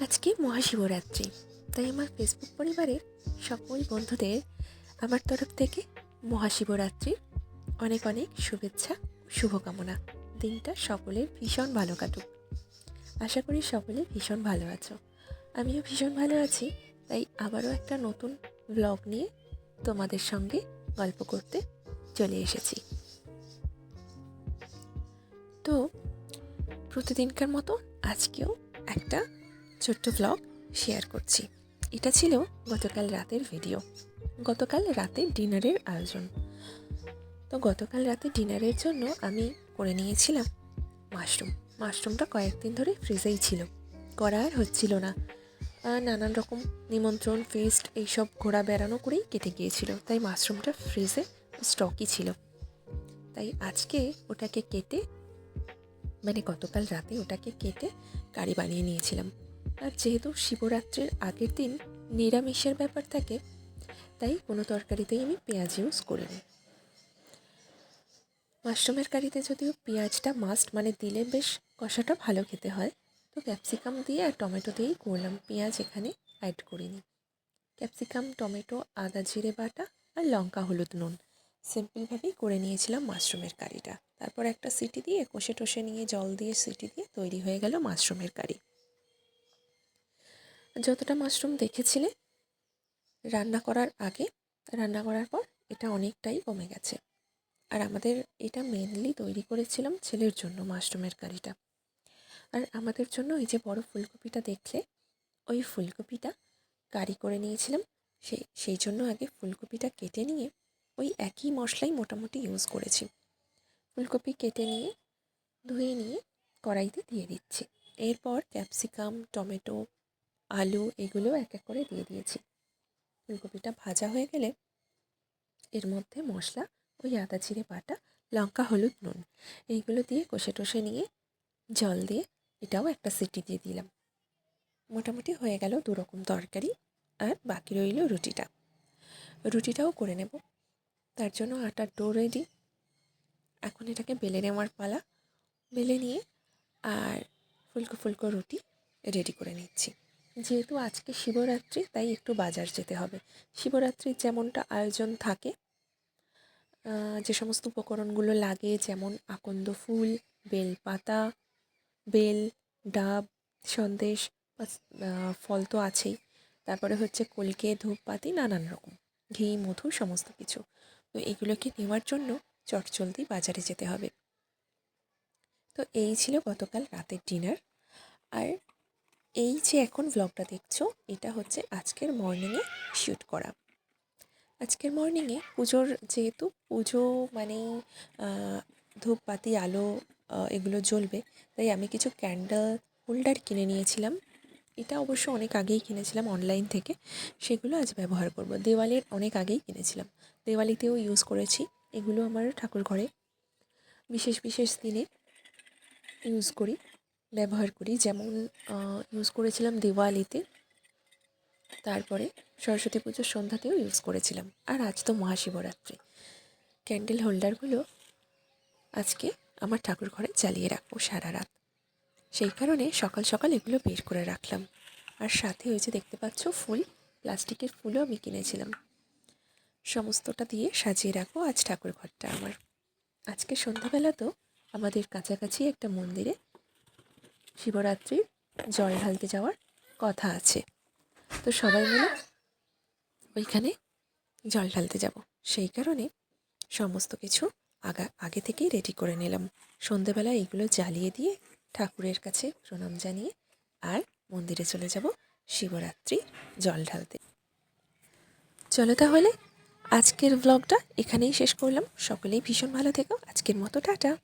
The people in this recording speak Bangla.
আজকে মহাশিবরাত্রি। তাই আমার ফেসবুক পরিবারের সকল বন্ধুদের আমার তরফ থেকে মহাশিবরাত্রির অনেক অনেক শুভেচ্ছা শুভকামনা। দিনটা সকলের ভীষণ ভালো কাটুক। আশা করি সকলে ভীষণ ভালো আছো। আমিও ভীষণ ভালো আছি। তাই আবারও একটা নতুন ব্লগ নিয়ে তোমাদের সঙ্গে গল্প করতে চলে এসেছি। তো, প্রতিদিনকার মতো আজকেও একটা ছোট্ট ব্লগ শেয়ার করছি। এটা ছিল গতকাল রাতের ভিডিও গতকাল রাতে ডিনারের আয়োজন। তো গতকাল রাতে ডিনারের জন্য আমি করে নিয়েছিলাম মাশরুম মাশরুমটা কয়েকদিন ধরে ফ্রিজেই ছিল, করা আর হচ্ছিল না। নানান রকম নিমন্ত্রণ ফিস্ট এইসব ঘোরা বেড়ানো করেই কেটে গিয়েছিল। তাই মাশরুমটা ফ্রিজে স্টকই ছিল। তাই আজকে ওটাকে কেটে মানে গতকাল রাতে ওটাকে কেটে কারি বানিয়ে নিয়েছিলাম। আর যেহেতু শিবরাত্রির আগের দিন নিরামিষের ব্যাপার থাকে, তাই কোনো তরকারিতেই আমি পেঁয়াজ ইউজ করিনি। মাশরুমের কারিতে যদিও পেঁয়াজটা মাস্ট মানে দিলে বেশ কষাটা ভালো খেতে হয়, তো ক্যাপসিকাম দিয়ে আর টমেটো দিয়েই করলাম। পেঁয়াজ এখানে অ্যাড করিনি। ক্যাপসিকাম টমেটো, আদা, জিরে বাটা আর লঙ্কা, হলুদ, নুন। সিম্পলভাবেই করে নিয়েছিলাম মাশরুমের কারিটা। তারপর একটা সিটি দিয়ে কষে টষে নিয়ে জল দিয়ে সিটি দিয়ে তৈরি হয়ে গেল মাশরুমের কারি। যতটা মাশরুম দেখেছিলে, রান্না করার আগে, রান্না করার পর এটা অনেকটাই কমে গেছে। আর আমাদের এটা মেনলি তৈরি করেছিলাম ছেলের জন্য মাশরুমের কারিটা। আর আমাদের জন্য এই যে বড় ফুলকপিটা দেখলে, ওই ফুলকপিটা কারি করে নিয়েছিলাম। সেই সেই জন্য আগে ফুলকপিটা কেটে নিয়ে ওই একই মশলাই মোটামুটি ইউজ করেছি। ফুলকপি কেটে নিয়ে, ধুয়ে নিয়ে কড়াইতে দিয়ে দিচ্ছি। এরপর ক্যাপসিকাম, টমেটো আলু এগুলো এক এক করে দিয়ে দিয়েছি। ফুলকপিটা ভাজা হয়ে গেলে এর মধ্যে মশলা, ওই আদা, জিরে, বাটা, লঙ্কা, হলুদ, নুন এইগুলো দিয়ে কষে টষে নিয়ে জল দিয়ে এটাও একটা সিটি দিয়ে দিলাম। মোটামুটি হয়ে গেল দু রকম তরকারি আর বাকি রইল রুটিটা। রুটিটাও করে নেব। তার জন্য আটার ডো রেডি। এখন এটাকে বেলে নেওয়ার পালা। বেলে নিয়ে আর ফুলকো ফুলকো রুটি রেডি করে নিচ্ছি। যেহেতু আজকে শিবরাত্রি, তাই একটু বাজার যেতে হবে। শিবরাত্রির যেমনটা আয়োজন থাকে যে সমস্ত উপকরণগুলো লাগে, যেমন আকন্দ ফুল, বেলপাতা, বেল, ডাব, সন্দেশ ফল তো আছেই। তারপরে হচ্ছে কলকে ধূপপাতি নানান রকম, ঘি, মধু, সমস্ত কিছু। তো এগুলোকে নেওয়ার জন্য চটচলতি বাজারে যেতে হবে। তো এই ছিল গতকাল রাতের ডিনার। আর এই যে এখন ব্লগটা দেখছ এটা হচ্ছে আজকের মর্নিংয়ে শ্যুট করা। আজকের মর্নিংয়ে পুজোর যেহেতু পুজো মানেই আহ, ধূপপাতি আলো এগুলো জ্বলবে তাই আমি কিছু ক্যান্ডেল হোল্ডার কিনে নিয়েছিলাম। এটা অবশ্য অনেক আগেই কিনেছিলাম অনলাইন থেকে সেগুলো আজ ব্যবহার করব। দেওয়ালির অনেক আগেই কিনেছিলাম। দেওয়ালিতেও ইউজ করেছি এগুলো আমার ঠাকুর ঘরে। বিশেষ বিশেষ দিনে ইউজ করি। ব্যবহার করি। যেমন ইউজ করেছিলাম দিওয়ালিতে। তারপরে সরস্বতী পুজোর সন্ধ্যাতেও ইউজ করেছিলাম। আর আজ তো মহাশিবরাত্রি। ক্যান্ডেল হোল্ডারগুলো আজকে আমার ঠাকুর ঘরে জ্বালিয়ে রাখব সারা রাত। সেই কারণে সকাল সকাল এগুলো বের করে রাখলাম। আর সাথে ওই যে দেখতে পাচ্ছ ফুল, প্লাস্টিকের ফুলও আমি কিনেছিলাম। সমস্তটা দিয়ে সাজিয়ে রাখব আজ ঠাকুর ঘরটা আমার। আজকে সন্ধ্যাবেলা তো আমাদের কাছাকাছি একটা মন্দিরে শিবরাত্রির জল ঢালতে যাওয়ার কথা আছে। তো সবাই মিলে ওইখানে জল ঢালতে যাব। সেই কারণে সমস্ত কিছু আগা, আগে থেকেই রেডি করে নিলাম। সন্ধেবেলা এগুলো জ্বালিয়ে দিয়ে ঠাকুরের কাছে প্রণাম জানিয়ে আর মন্দিরে চলে যাব শিবরাত্রি জল ঢালতে চলো তাহলে আজকের ব্লগটা এখানেই শেষ করলাম। সকলেই ভীষণ ভালো থেকো। আজকের মতো টাটা।